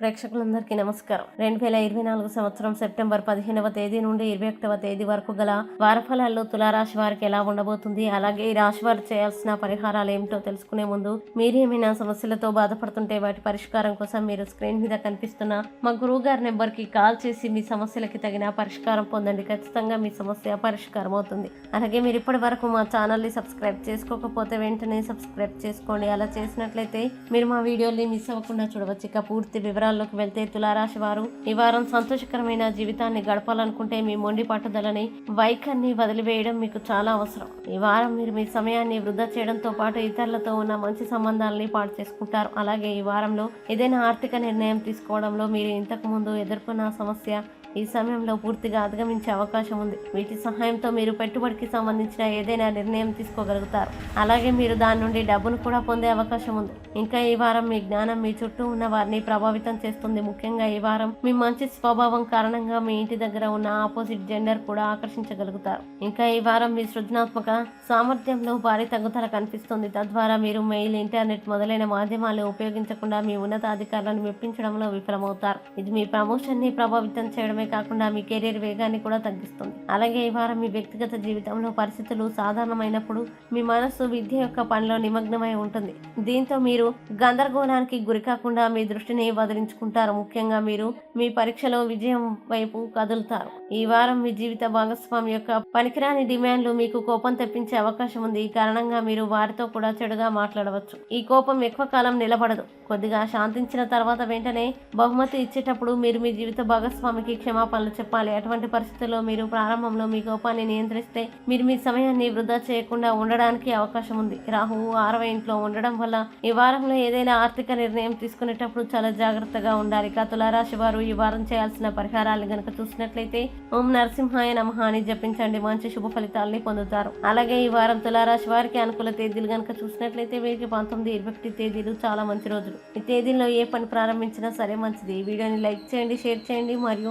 ప్రేక్షకులందరికీ నమస్కారం. రెండు వేల ఇరవై నాలుగు సంవత్సరం సెప్టెంబర్ పదిహేనవ తేదీ నుండి ఇరవై ఒకటవ తేదీ వరకు గల వారఫలాల్లో తులారాశి వారికి ఎలా ఉండబోతుంది అలాగే ఈ రాశి వారు చేయాల్సిన పరిహారాలు ఏమిటో తెలుసుకునే ముందు మీరు ఏమైనా సమస్యలతో బాధపడుతుంటే వాటి పరిష్కారం కోసం మీరు స్క్రీన్ మీద కనిపిస్తున్న మా గురువు గారి నెంబర్కి కాల్ చేసి మీ సమస్యలకి తగిన పరిష్కారం పొందండి. ఖచ్చితంగా మీ సమస్య పరిష్కారం అవుతుంది. అలాగే మీరు ఇప్పటి వరకు మా ఛానల్ని సబ్స్క్రైబ్ చేసుకోకపోతే వెంటనే సబ్స్క్రైబ్ చేసుకోండి. అలా చేసినట్లయితే మీరు మా వీడియోని మిస్ అవ్వకుండా చూడవచ్చు. ఇక పూర్తి వివరాల్లోకి వెళ్తే తులారాశి వారు ఈ వారం సంతోషకరమైన జీవితాన్ని గడపాలనుకుంటే మీ మొండి పట్టుదలని వైఖరిని వదిలివేయడం మీకు చాలా అవసరం. ఈ వారం మీరు మీ సమయాన్ని వృధా చేయడంతో పాటు ఇతరులతో ఉన్న మంచి సంబంధాలని పాటు చేసుకుంటారు. అలాగే ఈ వారంలో ఏదైనా ఆర్థిక నిర్ణయం తీసుకోవడంలో మీరు ఇంతకు ముందు ఎదుర్కొన్న సమస్య ఈ సమయంలో పూర్తిగా అధిగమించే అవకాశం ఉంది. వీటి సహాయంతో మీరు పెట్టుబడికి సంబంధించిన ఏదైనా నిర్ణయం తీసుకోగలుగుతారు. అలాగే మీరు దాని నుండి డబ్బును కూడా పొందే అవకాశం ఉంది. ఇంకా ఈ వారం మీ జ్ఞానం మీ చుట్టూ ఉన్న వారిని ప్రభావితం చేస్తుంది. ముఖ్యంగా ఈ వారం మీ మంచి స్వభావం కారణంగా మీ ఇంటి దగ్గర ఉన్న ఆపోజిట్ జెండర్ కూడా ఆకర్షించగలుగుతారు. ఇంకా ఈ వారం మీ సృజనాత్మక సామర్థ్యంలో భారీ తగ్గుదల కనిపిస్తుంది. తద్వారా మీరు మెయిల్ ఇంటర్నెట్ మొదలైన మాధ్యమాలు ఉపయోగించకుండా మీ ఉన్నతాధికారులను మెప్పించడంలో విఫలమవుతారు. ఇది మీ ప్రమోషన్ని ప్రభావితం చేయడమే కాకుండా మీ కెరీర్ వేగాన్ని కూడా తగ్గిస్తుంది. అలాగే ఈ వారం మీ వ్యక్తిగత జీవితంలో పరిస్థితులు సాధారణమైనప్పుడు మీ మనస్సు విద్య యొక్క పనిలో నిమగ్నమై ఉంటుంది. దీంతో మీరు గందరగోళానికి గురి కాకుండా మీ దృష్టిని వదిలించుకుంటారు. ముఖ్యంగా మీరు మీ పరీక్షలో విజయం వైపు కదులుతారు. ఈ వారం మీ జీవిత భాగస్వామి యొక్క పనికిరాని డిమాండ్లు మీకు కోపం తెప్పించే అవకాశం ఉంది. ఈ కారణంగా మీరు వారితో కూడా చెడుగా మాట్లాడవచ్చు. ఈ కోపం ఎక్కువ కాలం నిలబడదు. కొద్దిగా శాంతించిన తర్వాత వెంటనే బహుమతి ఇచ్చేటప్పుడు మీరు మీ జీవిత భాగస్వామికి క్షమాపణలు చెప్పాలి. అటువంటి పరిస్థితుల్లో మీరు ప్రారంభంలో మీ కోపాన్ని నియంత్రిస్తే మీరు మీ సమయాన్ని వృధా చేయకుండా ఉండడానికి అవకాశం ఉంది. రాహువు ఆరవ ఇంట్లో ఉండడం వల్ల ఈ వారంలో ఏదైనా ఆర్థిక నిర్ణయం తీసుకునేటప్పుడు చాలా జాగ్రత్తగా ఉండాలి. తులారాశి వారు ఈ వారం చేయాల్సిన పరిహారాలు గనక చూసినట్లయితే ఓం నరసింహాయ నమః అని జపించండి. మంచి శుభ ఫలితాలని పొందుతారు. అలాగే ఈ వారం తులారాశి వారికి అనుకూల తేదీలు గనక చూసినట్లయితే వీరికి పంతొమ్మిది ఇరవై ఒకటి తేదీలు చాలా మంచి రోజులు. ఈ తేదీల్లో ఏ పని ప్రారంభించినా సరే మంచిది. ఈ వీడియోని లైక్ చేయండి షేర్ చేయండి మరియు